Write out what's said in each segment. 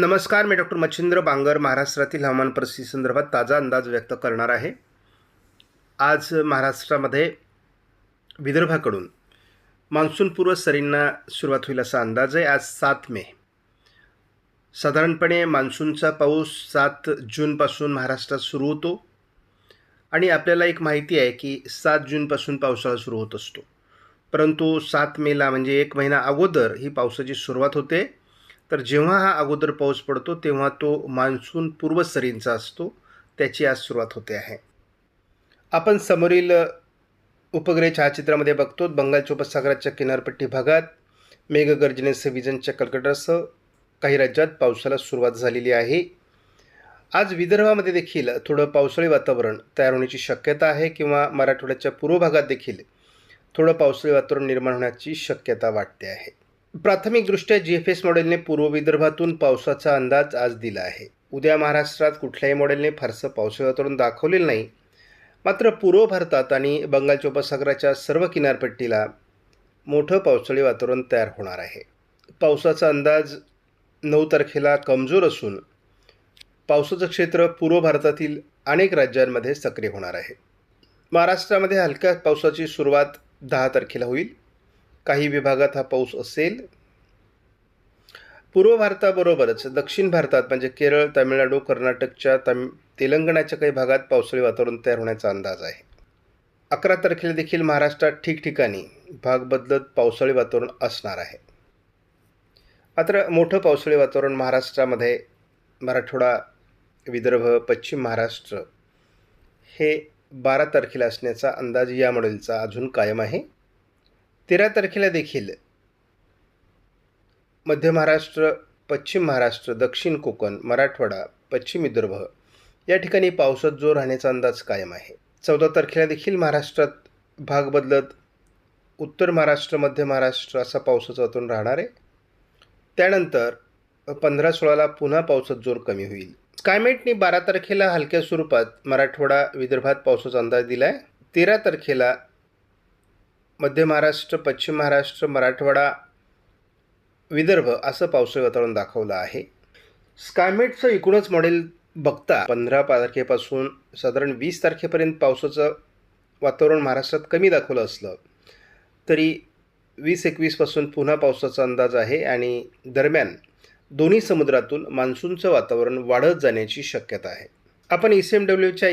नमस्कार मी डॉक्टर मच्छिंद्र बांगर महाराष्ट्रातील हवामान परिस्थिती संदर्भात ताजा अंदाज व्यक्त करणार आहे. आज महाराष्ट्रामध्ये विदर्भाकडून मान्सूनपूर्व सरींना सुरुवात होईल असा अंदाज आहे. आज सात मे. साधारणपणे मान्सूनचा पाऊस सात जूनपासून महाराष्ट्रात सुरू होतो. आणि आपल्याला एक माहिती आहे की सात जूनपासून पावसाळा सुरू होत असतो. परंतु सात मेला म्हणजे एक महिना अगोदर ही पावसाची सुरुवात होते. तर जेव्हा हा अगोदर पाऊस पडतो तेव्हा तो मान्सून पूर्व सरींचा असतो. त्याची आज सुरुवात होते आहे. आपण समोरील उपग्रह छायाचित्रामध्ये बघतो. बंगालच्या उपसागराच्या किनारपट्टी भागात मेघगर्जनेसह विजांच्या कलकटासह काही राज्यात पावसाला सुरुवात झालेली आहे. आज विदर्भामध्ये देखील थोडं पावसाळी वातावरण तयार होण्याची शक्यता आहे किंवा मराठवाड्याच्या पूर्व भागात देखील थोडं पावसाळी वातावरण निर्माण होण्याची शक्यता वाटते आहे. प्राथमिकदृष्ट्या जी एफ एस मॉडेलने पूर्व विदर्भातून पावसाचा अंदाज आज दिला आहे. उद्या महाराष्ट्रात कुठल्याही मॉडेलने फारसं पावसाळी वातावरण दाखवलेलं नाही. मात्र पूर्व भारतात आणि बंगालच्या उपसागराच्या सर्व किनारपट्टीला मोठं पावसाळी वातावरण तयार होणार आहे. पावसाचा अंदाज नऊ तारखेला कमजोर असून पावसाचं क्षेत्र पूर्व भारतातील अनेक राज्यांमध्ये सक्रिय होणार आहे. महाराष्ट्रामध्ये हलक्या पावसाची सुरुवात दहा तारखेला होईल. काही विभागात हा पाऊस असेल. पूर्व भारताबरोबरच दक्षिण भारतात म्हणजे केरळ तामिळनाडू कर्नाटकच्या तम तेलंगणाच्या काही भागात पावसाळी वातावरण तयार होण्याचा अंदाज आहे. अकरा तारखेला देखील महाराष्ट्रात ठिकठिकाणी भाग बदलत पावसाळी वातावरण असणार आहे. मात्र मोठं पावसाळी वातावरण महाराष्ट्रामध्ये मराठवाडा विदर्भ पश्चिम महाराष्ट्र हे बारा तारखेला असण्याचा अंदाज या मॉडेलचा अजून कायम आहे. तेरा तारखेला देखील मध्य महाराष्ट्र पश्चिम महाराष्ट्र दक्षिण कोकण मराठवाडा पश्चिम विदर्भ या ठिकाणी पावसात जोर राहण्याचा अंदाज कायम आहे. चौदा तारखेला देखील महाराष्ट्रात भाग बदलत उत्तर महाराष्ट्र मध्य महाराष्ट्र असा पावसाचं वातावरण राहणार आहे. त्यानंतर पंधरा सोळाला पुन्हा पावसात जोर कमी होईल. स्कायमेटने बारा तारखेला हलक्या स्वरूपात मराठवाडा विदर्भात पावसाचा अंदाज दिला आहे तेरा तारखेला मध्य महाराष्ट्र पश्चिम महाराष्ट्र मराठवाडा विदर्भ असं पावसाळी वातावरण दाखवलं आहे. स्कायमेटचं एकूणच मॉडेल बघता पंधरा तारखेपासून साधारण वीस तारखेपर्यंत पावसाचं वातावरण महाराष्ट्रात कमी दाखवलं असलं तरी वीस एकवीसपासून पुन्हा पावसाचा अंदाज आहे आणि दरम्यान दोन्ही समुद्रातून मान्सूनचं वातावरण वाढत जाण्याची शक्यता आहे. आपण ई सी एम डब्ल्यूच्या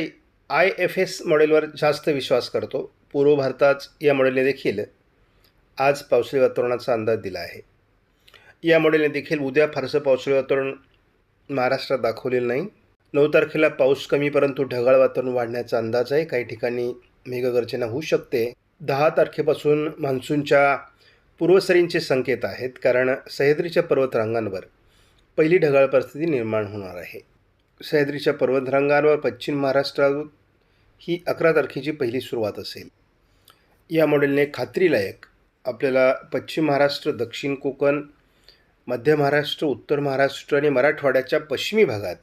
आय एफ एस मॉडेलवर जास्त विश्वास करतो. पूर्व भारतात या मॉडेलने देखील आज पावसाळी वातावरणाचा अंदाज दिला आहे. या मॉडेलने देखील उद्या फारसं पावसाळी वातावरण महाराष्ट्रात दाखवलेलं नाही. नऊ तारखेला पाऊस कमी परंतु ढगाळ वातावरण वाढण्याचा अंदाज आहे. काही ठिकाणी मेघगर्जना होऊ शकते. दहा तारखेपासून मान्सूनच्या पूर्वसरींचे संकेत आहेत. कारण सह्याद्रीच्या पर्वतरांगांवर पहिली ढगाळ परिस्थिती निर्माण होणार आहे. सह्याद्रीच्या पर्वतरांगांवर पश्चिम महाराष्ट्रात ही अकरा तारखेची पहिली सुरुवात असेल. या मॉडेलने खात्रीलायक आपल्याला पश्चिम महाराष्ट्र दक्षिण कोकण मध्य महाराष्ट्र उत्तर महाराष्ट्र आणि मराठवाड्याच्या पश्चिमी भागात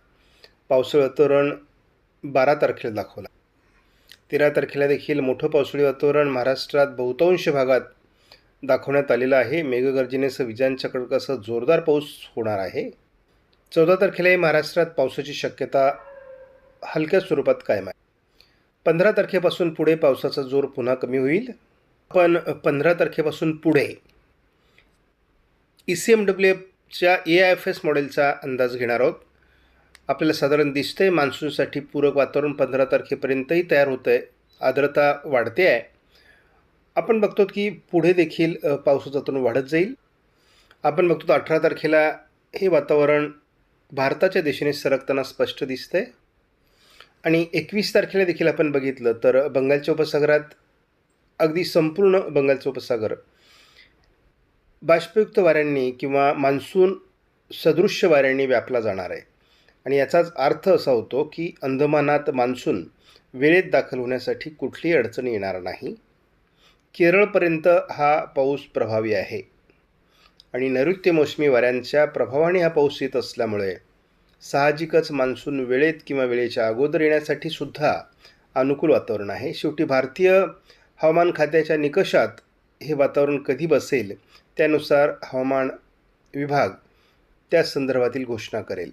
पावसाळी वातावरण बारा तारखेला दाखवला. तेरा तारखेला देखील मोठं पावसाळी वातावरण महाराष्ट्रात बहुतांश भागात दाखवण्यात आलेलं आहे. मेघगर्जनेसह विजांच्या कडकासह जोरदार पाऊस होणार आहे. चौदा तारखेलाही महाराष्ट्रात पावसाची शक्यता हलक्या स्वरूपात कायम आहे. पंधरा तारखेपासून पुढे पावसाचा जोर पुन्हा कमी होईल. पण पंधरा तारखेपासून पुढे ई सी एम डब्ल्यू एफच्या ए आय एफ एस मॉडेलचा अंदाज घेणार आहोत. आपल्याला साधारण दिसतंय मान्सूनसाठी पूरक वातावरण पंधरा तारखेपर्यंतही तयार होतं आहे आर्द्रता वाढते आहे. आपण बघतो की पुढे देखील अ, वाढत जाईल. आपण बघतो अठरा तारखेला हे वातावरण भारताच्या दिशेने सरकताना स्पष्ट दिसतंय. आणि एकवीस तारखेला देखील आपण बघितलं तर बंगालच्या उपसागरात अगदी संपूर्ण बंगालचा उपसागर बाष्पयुक्त वाऱ्यांनी किंवा मान्सून सदृश्य वाऱ्यांनी व्यापला जाणार आहे. आणि याचाच अर्थ असा होतो की अंदमानात मान्सून वेळेत दाखल होण्यासाठी कुठलीही अडचण येणार नाही. केरळपर्यंत हा पाऊस प्रभावी आहे. आणि नैऋत्य मोसमी वाऱ्यांच्या प्रभावाने हा पाऊस येत असल्यामुळे साहजिकच मान्सून वेळेत किंवा वेळेच्या अगोदर येण्यासाठी सुद्धा अनुकूल वातावरण आहे. शेवटी भारतीय हवामान खात्याच्या निकषात हे वातावरण कधी बसेल त्यानुसार हवामान विभाग त्या संदर्भातील घोषणा करेल.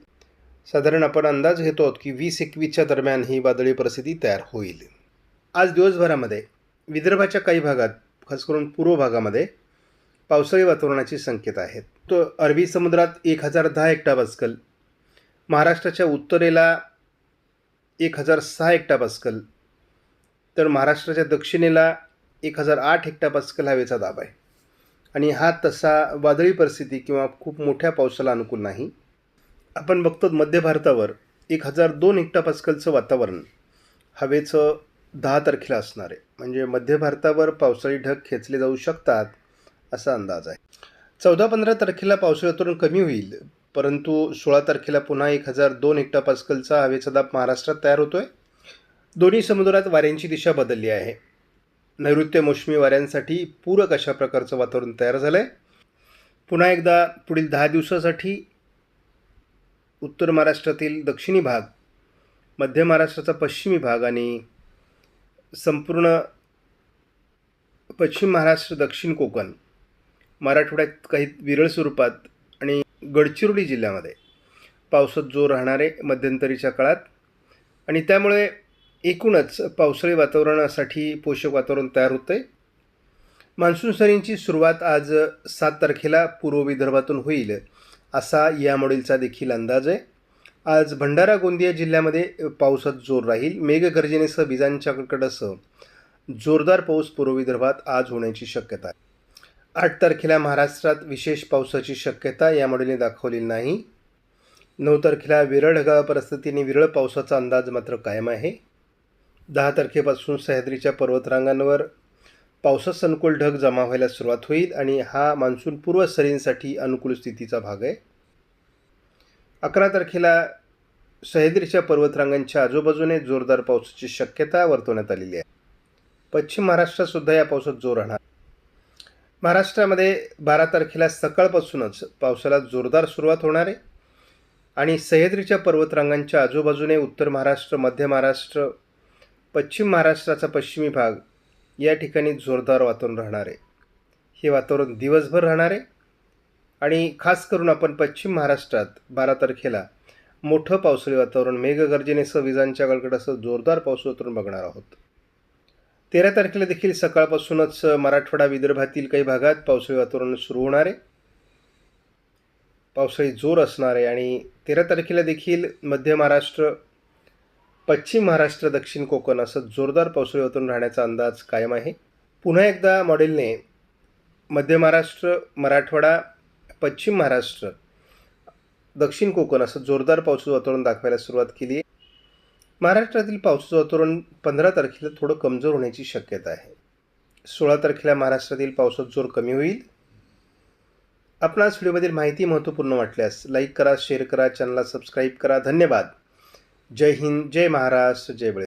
साधारण आपण अंदाज घेतो आहोत की वीस एकवीसच्या दरम्यान ही वादळी परिस्थिती तयार होईल. आज दिवसभरामध्ये विदर्भाच्या काही भागात खास करून पूर्व भागामध्ये पावसाळी वातावरणाची संकेत आहेत. तो अरबी समुद्रात एक हजार दहा हेक्टा बसकल. महाराष्ट्राच्या उत्तरेला एक हजार सहा हेक्टा पास्कल. तर महाराष्ट्राच्या दक्षिणेला एक हजार आठ हेक्टा पास्कल हवेचा दाब आहे. आणि हा तसा वादळी परिस्थिती किंवा खूप मोठ्या पावसाला अनुकूल नाही. आपण बघतो मध्य भारतावर एक हजार दोन हेक्टा पास्कलचं वातावरण हवेचं दहा तारखेला असणार आहे. म्हणजे मध्य भारतावर पावसाळी ढग खेचले जाऊ शकतात असा अंदाज आहे. चौदा पंधरा तारखेला पावसाळ्यातून कमी होईल. परंतु सोळा तारखेला पुन्हा एक हजार दोन हेक्टा पास्कलचा हवेचा दाब महाराष्ट्रात तयार होतोय. दोन्ही समुद्रात वाऱ्यांची दिशा बदलली आहे. नैऋत्य मोसमी वाऱ्यांसाठी पूरक अशा प्रकारचं वातावरण तयार झालं आहे पुन्हा एकदा पुढील दहा दिवसासाठी उत्तर महाराष्ट्रातील दक्षिणी भाग मध्य महाराष्ट्राचा पश्चिमी भाग आणि संपूर्ण पश्चिम महाराष्ट्र दक्षिण कोकण मराठवाड्यात काही विरळ स्वरूपात गडचिरोली जिल्ह्यामध्ये. पावसात जोर राहणारे मध्यंतरीच्या काळात आणि त्यामुळे एकूणच पावसाळी वातावरणासाठी पोषक वातावरण तयार होतं आहे मान्सून सरींची सुरुवात आज सात तारखेला पूर्व विदर्भातून होईल असा या मॉडेलचा देखील अंदाज आहे. आज भंडारा गोंदिया जिल्ह्यामध्ये पावसात जोर राहील. मेघगर्जनेसह विजांच्या कडकडासह जोरदार पाऊस पूर्व विदर्भात आज होण्याची शक्यता आहे. आठ तारखेला महाराष्ट्रात विशेष पावसाची शक्यता या मॉडेलने दाखवलेली नाही. नऊ तारखेला विरळ ढगाळ परिस्थितीने विरळ पावसाचा अंदाज मात्र कायम आहे. दहा तारखेपासून सह्याद्रीच्या पर्वतरांगांवर पावसास अनुकूल ढग जमा व्हायला सुरुवात होईल आणि हा मान्सून पूर्व सरींसाठी अनुकूल स्थितीचा भाग आहे. अकरा तारखेला सह्याद्रीच्या पर्वतरांगांच्या आजूबाजूने जोरदार पावसाची शक्यता वर्तवण्यात आलेली आहे. पश्चिम महाराष्ट्रातसुद्धा या पावसात जोर राहणार महाराष्ट्रामध्ये बारा तारखेला सकाळपासूनच पावसाला जोरदार सुरुवात होणार आहे. आणि सह्याद्रीच्या पर्वतरांगांच्या आजूबाजूने उत्तर महाराष्ट्र मध्य महाराष्ट्र पश्चिम महाराष्ट्राचा पश्चिमी भाग या ठिकाणी जोरदार वातावरण राहणार आहे. हे वातावरण दिवसभर राहणार आहे. आणि खास करून आपण पश्चिम महाराष्ट्रात बारा तारखेला मोठं पावसाळी वातावरण मेघगर्जनेसह विजांच्या गडगडासह जोरदार पाऊस वातावरण बघणार आहोत. तेरा तारखेला देखील सकाळपासूनच मराठवाडा विदर्भातील काही भागात पावसाळी वातावरण सुरू होणार आहे. पावसाळी जोर असणार आहे आणि तेरा तारखेला देखील मध्य महाराष्ट्र पश्चिम महाराष्ट्र दक्षिण कोकण असं जोरदार पावसाळी वातावरण राहण्याचा अंदाज कायम आहे. पुन्हा एकदा मॉडेलने मध्य महाराष्ट्र मराठवाडा पश्चिम महाराष्ट्र दक्षिण कोकण असं जोरदार पावसाचं वातावरण दाखवायला सुरुवात केली आहे. महाराष्ट्रातील पावसाचं वातावरण पंधरा तारखेला थोडं कमजोर होण्याची शक्यता आहे. सोळा तारखेला महाराष्ट्रातील पावसाचा जोर कमी होईल. आपणास व्हिडिओमधील माहिती महत्त्वपूर्ण वाटल्यास लाईक करा शेअर करा चॅनलला सबस्क्राईब करा. धन्यवाद. जय हिंद जय महाराष्ट्र जय बळे